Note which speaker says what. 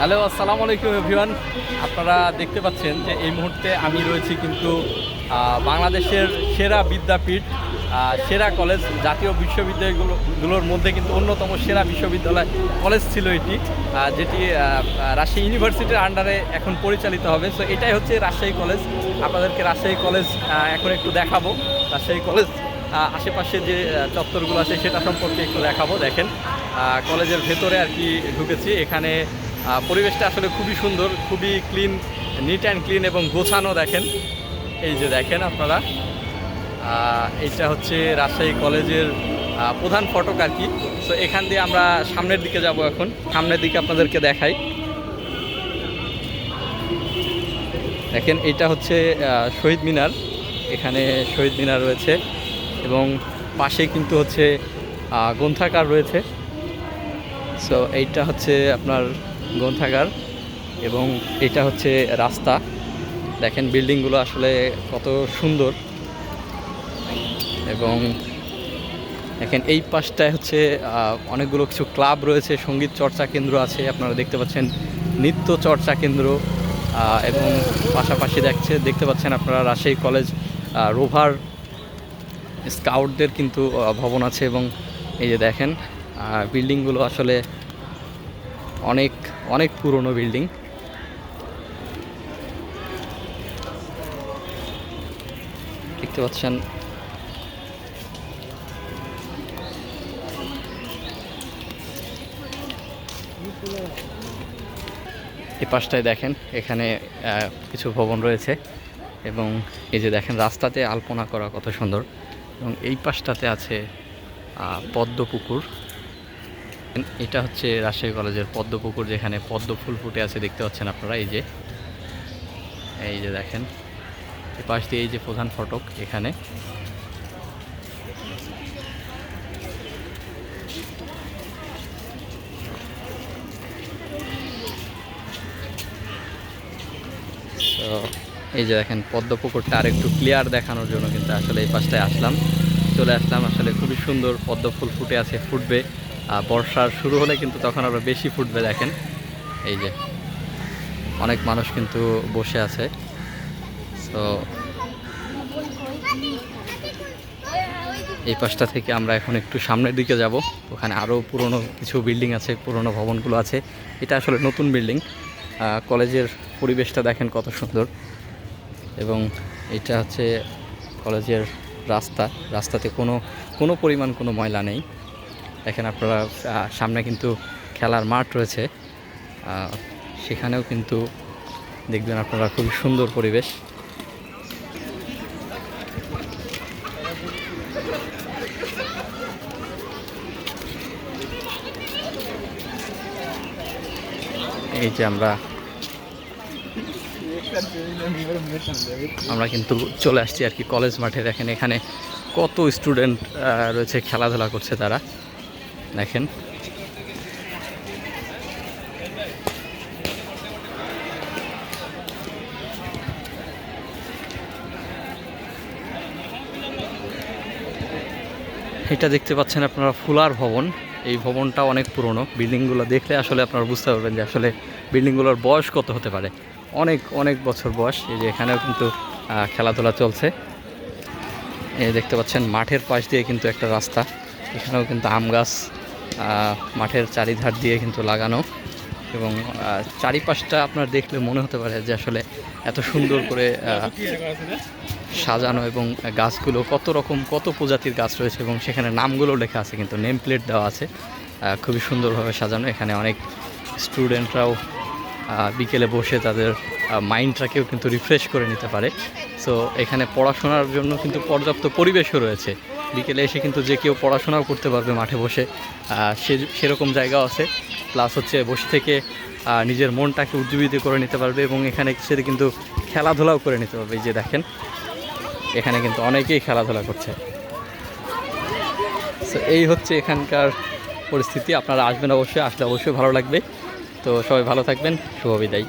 Speaker 1: Hello, আসসালামু আলাইকুম everyone. আপনারা দেখতে পাচ্ছেন যে এই মুহূর্তে আমি রয়েছি কিন্তু বাংলাদেশের সেরা বিদ্যাপীঠ সেরা কলেজ, জাতীয় বিশ্ববিদ্যালয়গুলো গুলোর মধ্যে কিন্তু অন্যতম সেরা বিশ্ববিদ্যালয় কলেজ ছিল এটি যেটি রাজশাহী ইউনিভার্সিটির আন্ডারে এখন পরিচালিত হবে। সো এটাই হচ্ছে রাজশাহী কলেজ। আপনাদেরকে রাজশাহী কলেজ এখন একটু দেখাবো। রাজশাহী কলেজ আশেপাশে যে চত্বরগুলো আছে সেটা সম্পর্কে একটু দেখাবো। দেখেন কলেজের ভেতরে আর কি ঢুকেছি। এখানে পরিবেশটা আসলে খুবই সুন্দর খুবই ক্লিন নিট অ্যান্ড ক্লিন এবং গোছানো দেখেন। এই যে দেখেন আপনারা এইটা হচ্ছে রাজশাহী কলেজের প্রধান ফটক আর কি। তো এখান দিয়ে আমরা সামনের দিকে যাব এখন। সামনের দিকে আপনাদেরকে দেখাই। দেখেন এটা হচ্ছে শহীদ মিনার। এখানে শহীদ মিনার রয়েছে এবং পাশে কিন্তু হচ্ছে আহ, গ্রন্থাগার রয়েছে। সো এইটা হচ্ছে আপনার গ্রন্থাগার এবং এটা হচ্ছে রাস্তা। দেখেন বিল্ডিংগুলো আসলে কত সুন্দর। এবং দেখেন এই পাশটায় হচ্ছে অনেকগুলো কিছু ক্লাব রয়েছে, সংগীত চর্চা কেন্দ্র আছে, আপনারা দেখতে পাচ্ছেন নৃত্য চর্চা কেন্দ্র। এবং পাশাপাশি দেখছে, দেখতে পাচ্ছেন আপনারা রাজশাহী কলেজ রোভার স্কাউটদের কিন্তু ভবন আছে এবং এই যে দেখেন বিল্ডিংগুলো আসলে অনেক অনেক পুরনো বিল্ডিং দেখতে পাচ্ছেন। এই পাশটায় দেখেন, এখানে কিছু ভবন রয়েছে। এবং এই যে দেখেন, রাস্তাতে আলপনা করা কত সুন্দর। এবং এই পাশটাতে আছে পদ্ম পুকুর। এটা হচ্ছে রাজশাহী কলেজের পদ্ম পুকুর যেখানে পদ্ম ফুল ফুটে আছে, দেখতে পাচ্ছেন আপনারা, এই যে। এই যে দেখেন পাশ দিয়ে এই যে প্রধান ফটক এখানে। তো এই যে দেখেন, পদ্ম পুকুরটা আর একটু ক্লিয়ার দেখানোর জন্য কিন্তু আসলে এই পাশটায় আসলাম। চলে আসলাম, আসলে খুবই সুন্দর পদ্ম ফুল ফুটে আছে, ফুটবে। বর্ষার শুরু হলে কিন্তু তখন আরও বেশি ফুটবে দেখেন। এই যে, অনেক মানুষ কিন্তু বসে আছে। তো এই পাশটা থেকে আমরা এখন একটু সামনের দিকে যাব। ওখানে আরও পুরনো কিছু বিল্ডিং আছে, পুরনো ভবনগুলো আছে। এটা আসলে নতুন বিল্ডিং। কলেজের পরিবেশটা দেখেন কত সুন্দর। এবং এটা হচ্ছে কলেজের রাস্তা। রাস্তাতে কোনো কোনো পরিমাণ কোনো ময়লা নেই। দেখেন আপনারা সামনে কিন্তু খেলার মাঠ রয়েছে। সেখানেও কিন্তু দেখবেন আপনারা খুব সুন্দর পরিবেশ। এই যে আমরা আমরা কিন্তু চলে আসছি আর কি কলেজ মাঠে। দেখেন এখানে কত স্টুডেন্ট রয়েছে, খেলাধুলা করছে তারা। দেখেন। এটা দেখতে পাচ্ছেন আপনারা ফুলার ভবন। এই ভবনটা অনেক পুরনো। বিল্ডিংগুলো দেখলে আসলে আপনারা বুঝতে পারবেন যে আসলে বিল্ডিংগুলোর বয়স কত হতে পারে। অনেক অনেক বছর বয়স। এই যে এখানেও কিন্তু খেলাধুলা চলছে। এই দেখতে পাচ্ছেন মাঠের পাশ দিয়ে কিন্তু একটা রাস্তা। এখানেও কিন্তু আম গাছ মাঠের চারিধার দিয়ে কিন্তু লাগানো এবং চারিপাশটা আপনার দেখলে মনে হতে পারে যে আসলে এত সুন্দর করে সাজানো এবং গাছগুলো কত রকম, কত প্রজাতির গাছ রয়েছে এবং সেখানে নামগুলো লেখা আছে, কিন্তু নেম প্লেট দেওয়া আছে। খুবই সুন্দরভাবে সাজানো। এখানে অনেক স্টুডেন্টরাও বিকেলে বসে তাদের মাইন্ডটাকেও কিন্তু রিফ্রেশ করে নিতে পারে। সো এখানে পড়াশোনার জন্য কিন্তু পর্যাপ্ত পরিবেশও রয়েছে। বিকেলে এসে কিন্তু যে কেউ পড়াশোনাও করতে পারবে মাঠে বসে সে, সেরকম জায়গাও আছে। প্লাস হচ্ছে বসে থেকে নিজের মনটাকে উজ্জীবিত করে নিতে পারবে এবং এখানে সে কিন্তু খেলাধুলাও করে নিতে পারবে। যে দেখেন, এখানে কিন্তু অনেকেই খেলাধুলা করছে। সো এই হচ্ছে এখানকার পরিস্থিতি। আপনারা আসবেন অবশ্যই, আসলে অবশ্যই ভালো লাগবে। তো সবাই ভালো থাকবেন। শুভ বিদায়।